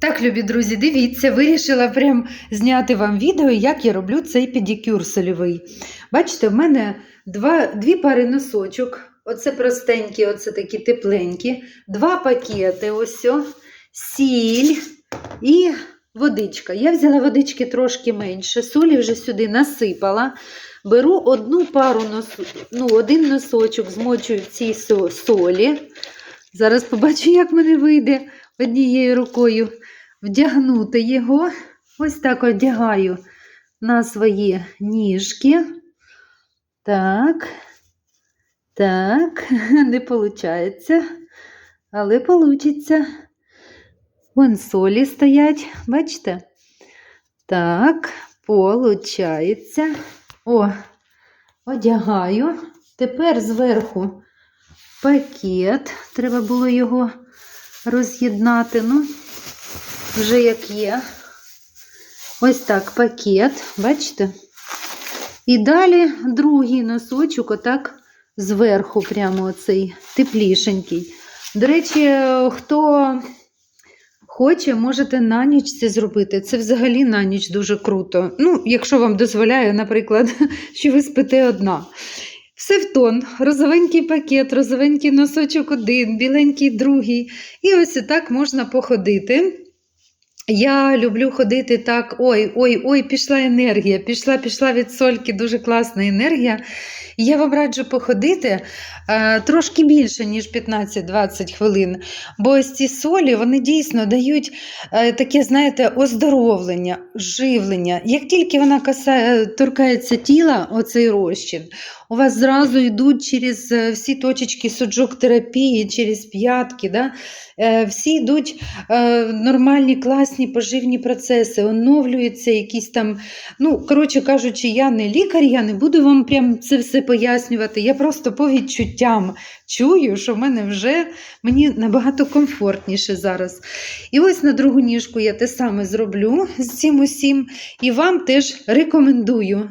Так, любі друзі, дивіться, вирішила прям зняти вам відео, як я роблю цей педикюр сольовий. Бачите, в мене два, дві пари носочок. Оце простенькі, оце такі тепленькі, два пакети, ось, сіль і водичка. Я взяла водички трошки менше, солі вже сюди насипала. Беру одну пару нос... ну, один носочок, змочую в цій солі. Зараз побачу, як мене вийде однією рукою вдягнути його. Ось так одягаю на свої ніжки. Так, так, не виходить, але вийде. Вон солі стоять, бачите? Так, виходить. О, одягаю. Тепер зверху пакет. Треба було його роз'єднати. Ну, вже як є. Ось так пакет, бачите? І далі другий носочок, отак зверху, прямо оцей теплішенький. До речі, хто хоче, можете на ніч це зробити. Це взагалі на ніч дуже круто. Ну, якщо вам дозволяє, наприклад, що ви спите одна. Все в тон, розовенький пакет, розовенький носочок один, біленький другий. І ось так можна походити. Я люблю ходити так. Ой, ой, ой, пішла енергія, пішла, пішла від сольки, дуже класна енергія. Я вам раджу походити е, трошки більше, ніж 15-20 хвилин. Бо ось ці солі вони дійсно дають е, таке, знаєте, оздоровлення, живлення. Як тільки вона касає, торкається тіла, оцей розчин, у вас зразу йдуть через е, всі точечки суджок терапії, через п'ятки. Да? Е, всі йдуть е, нормальні, класні поживні процеси, оновлюються якісь там. Ну, коротше кажучи, я не лікар, я не буду вам прям це все пояснювати. Я просто по відчуттям чую, що в мене вже мені набагато комфортніше зараз. І ось на другу ніжку я те саме зроблю з цим усім. І вам теж рекомендую.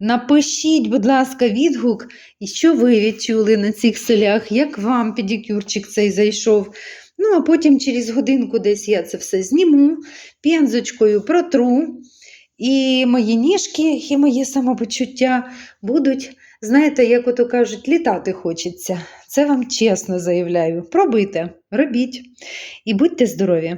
Напишіть, будь ласка, відгук, і що ви відчули на цих солях, як вам педикюрчик цей зайшов. Ну, а потім через годинку десь я це все зніму, пензочкою протру, і мої ніжки, і моє самопочуття будуть, знаєте, як ото кажуть, літати хочеться. Це вам чесно заявляю. Пробуйте, робіть і будьте здорові!